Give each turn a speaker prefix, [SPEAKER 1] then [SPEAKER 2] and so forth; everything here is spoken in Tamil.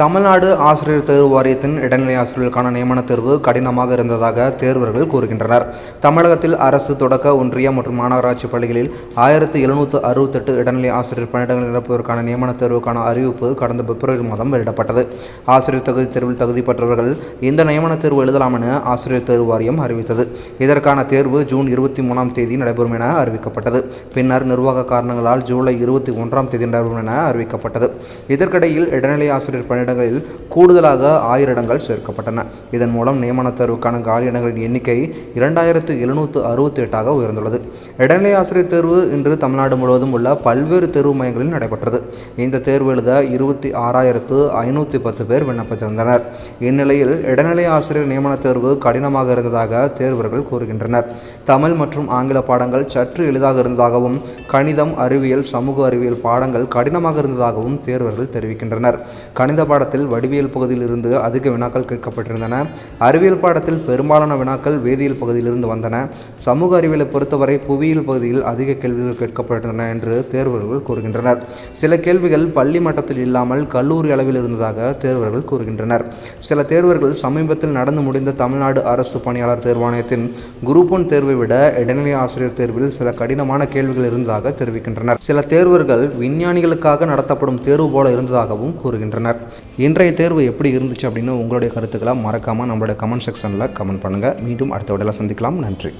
[SPEAKER 1] தமிழ்நாடு ஆசிரியர் தேர்வு வாரியத்தின் இடைநிலை ஆசிரியர்களுக்கான நியமன தேர்வு கடினமாக இருந்ததாக தேர்வர்கள் கூறுகின்றனர். தமிழகத்தில் அரசு தொடக்க ஒன்றிய மற்றும் மாநகராட்சி பள்ளிகளில் ஆயிரத்து எழுநூற்று அறுபத்தெட்டு இடைநிலை ஆசிரியர் பணியிடங்கள் நிரப்புவதற்கான நியமன தேர்வுக்கான அறிவிப்பு கடந்த பிப்ரவரி மாதம் வெளியிடப்பட்டது. ஆசிரியர் தகுதி தேர்வில் தகுதி பெற்றவர்கள் இந்த நியமன தேர்வு எழுதலாம் என ஆசிரியர் தேர்வு வாரியம் அறிவித்தது. இதற்கான தேர்வு ஜூன் இருபத்தி மூணாம் தேதி நடைபெறும் என அறிவிக்கப்பட்டது. பின்னர் நிர்வாக காரணங்களால் ஜூலை இருபத்தி ஒன்றாம் தேதி நடைபெறும் என அறிவிக்கப்பட்டது. இதற்கிடையில் இடைநிலை ஆசிரியர் இடங்களில் கூடுதலாக ஆயிரம் இடங்கள் சேர்க்கப்பட்டன. இதன் மூலம் நியமன தேர்வுக்கான காலியிடங்களின் எண்ணிக்கை இரண்டாயிரத்து எழுநூற்று அறுபத்தி எட்டாக உயர்ந்துள்ளது. இடைநிலை ஆசிரியர் தேர்வு இன்று தமிழ்நாடு முழுவதும் உள்ள பல்வேறு தேர்வு மையங்களில் நடைபெற்றது. இந்த தேர்வு எழுத இருபத்தி ஆறாயிரத்து ஐநூற்றி பத்து பேர் விண்ணப்பித்திருந்தனர். இந்நிலையில் இடைநிலை ஆசிரியர் நியமன தேர்வு கடினமாக இருந்ததாக தேர்வர்கள் கூறுகின்றனர். தமிழ் மற்றும் ஆங்கில பாடங்கள் சற்று எளிதாக இருந்ததாகவும் கணிதம் அறிவியல் சமூக அறிவியல் பாடங்கள் கடினமாக இருந்ததாகவும் தேர்வர்கள் தெரிவிக்கின்றனர். கணித பாட பாடத்தில் வடிவியல் பகுதியில் இருந்து அதிக வினாக்கள் கேட்கப்பட்டிருந்தன. அறிவியல் பாடத்தில் பெரும்பாலான வினாக்கள் வேதியியல் பகுதியிலிருந்து வந்தன. சமூக அறிவியலை பொறுத்தவரை புவியியல் பகுதியில் அதிக கேள்விகள் கேட்கப்பட்டிருந்தன என்று தேர்வர்கள் கூறுகின்றனர். சில கேள்விகள் பள்ளி மட்டத்தில் இல்லாமல் கல்லூரி அளவில் இருந்ததாக தேர்வர்கள் கூறுகின்றனர். சில தேர்வர்கள் சமீபத்தில் நடந்து முடிந்த தமிழ்நாடு அரசு பணியாளர் தேர்வாணையத்தின் குரூப் ஒன் தேர்வை விட இடைநிலை ஆசிரியர் தேர்வில் சில கடினமான கேள்விகள் இருந்ததாக தெரிவிக்கின்றனர். சில தேர்வர்கள் விஞ்ஞானிகளுக்காக நடத்தப்படும் தேர்வு போல இருந்ததாகவும் கூறுகின்றனர். இன்றைய தேர்வு எப்படி இருந்துச்சு அப்படின்னு உங்களுடைய கருத்துக்களை மறக்காமல் நம்மளுடைய கமெண்ட் செக்ஷனில் கமெண்ட் பண்ணுங்கள் மீண்டும் அடுத்த விடையில் சந்திக்கலாம். நன்றி.